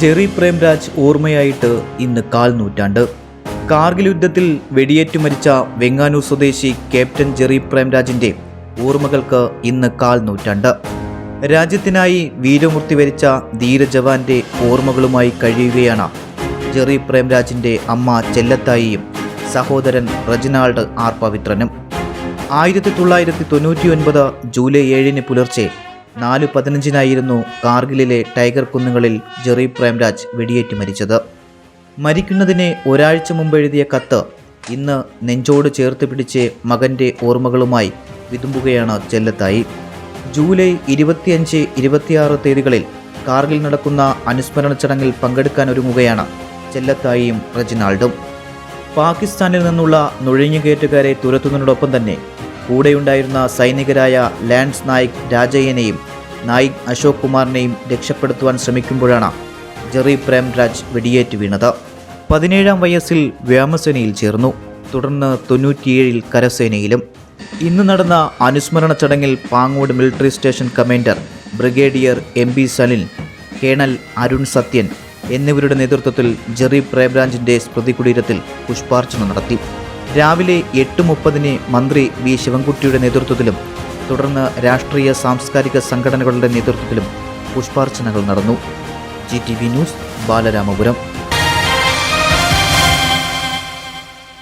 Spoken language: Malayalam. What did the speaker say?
ജെറി പ്രേംരാജ് ഓർമ്മയായിട്ട് ഇന്ന് കാൽ നൂറ്റാണ്ട് കാർഗിൽ യുദ്ധത്തിൽ വെടിയേറ്റു മരിച്ച വെങ്ങാനൂർ സ്വദേശി ക്യാപ്റ്റൻ ജെറി പ്രേംരാജിന്റെ ഓർമ്മകൾക്ക് ഇന്ന് കാൽ നൂറ്റാണ്ട് രാജ്യത്തിനായി വീരമൂർത്തി വരിച്ച ധീരജവാന്റെ ഓർമ്മകളുമായി കഴിയുകയാണ് ജെറി പ്രേംരാജിന്റെ അമ്മ ചെല്ലത്തായിയും സഹോദരൻ റജിനാൾഡ് ആർ പവിത്രനും. ആയിരത്തി തൊള്ളായിരത്തി തൊണ്ണൂറ്റി ഒൻപത് ജൂലൈ ഏഴിന് പുലർച്ചെ നാല് പതിനഞ്ചിനായിരുന്നു കാർഗിലിലെ ടൈഗർ കുന്നുകളിൽ ജെറി പ്രേംരാജ് വെടിയേറ്റ് മരിച്ചത്. മരിക്കുന്നതിന് ഒരാഴ്ച മുമ്പ് എഴുതിയ കത്ത് ഇന്ന് നെഞ്ചോട് ചേർത്ത് പിടിച്ച് മകന്റെ ഓർമ്മകളുമായി വിതുമ്പുകയാണ് ചെല്ലത്തായി. ജൂലൈ ഇരുപത്തിയഞ്ച് ഇരുപത്തിയാറ് തീയതികളിൽ കാർഗിൽ നടക്കുന്ന അനുസ്മരണ ചടങ്ങിൽ പങ്കെടുക്കാനൊരുങ്ങുകയാണ് ചെല്ലത്തായിയും റെജിനാൾഡും. പാകിസ്ഥാനിൽ നിന്നുള്ള നുഴഞ്ഞുകയറ്റുകാരെ തുരത്തുന്നതിനോടൊപ്പം തന്നെ കൂടെയുണ്ടായിരുന്ന സൈനികരായ ലാൻസ് നായിക് രാജയ്യനെയും നായിക് അശോക് കുമാറിനെയും രക്ഷപ്പെടുത്തുവാൻ ശ്രമിക്കുമ്പോഴാണ് ജെറി പ്രേംരാജ് വെടിയേറ്റ് വീണത്. പതിനേഴാം വയസ്സിൽ വ്യോമസേനയിൽ ചേർന്നു. തുടർന്ന് തൊണ്ണൂറ്റിയേഴിൽ കരസേനയിലും. ഇന്ന് നടന്ന അനുസ്മരണ ചടങ്ങിൽ Pangode military station commander brigadier M B Salin colonel Arun Sathyan എന്നിവരുടെ നേതൃത്വത്തിൽ ജെറി പ്രേംരാജിന്റെ സ്മൃതി കുടീരത്തിൽ പുഷ്പാർച്ചന നടത്തി. രാവിലെ എട്ട് മുപ്പതിന് മന്ത്രി വി ശിവൻകുട്ടിയുടെ നേതൃത്വത്തിലും തുടർന്ന് രാഷ്ട്രീയ സാംസ്കാരിക സംഘടനകളുടെ നേതൃത്വത്തിലും പുഷ്പാർച്ചനകൾ നടന്നു. G T V news Balaramapuram.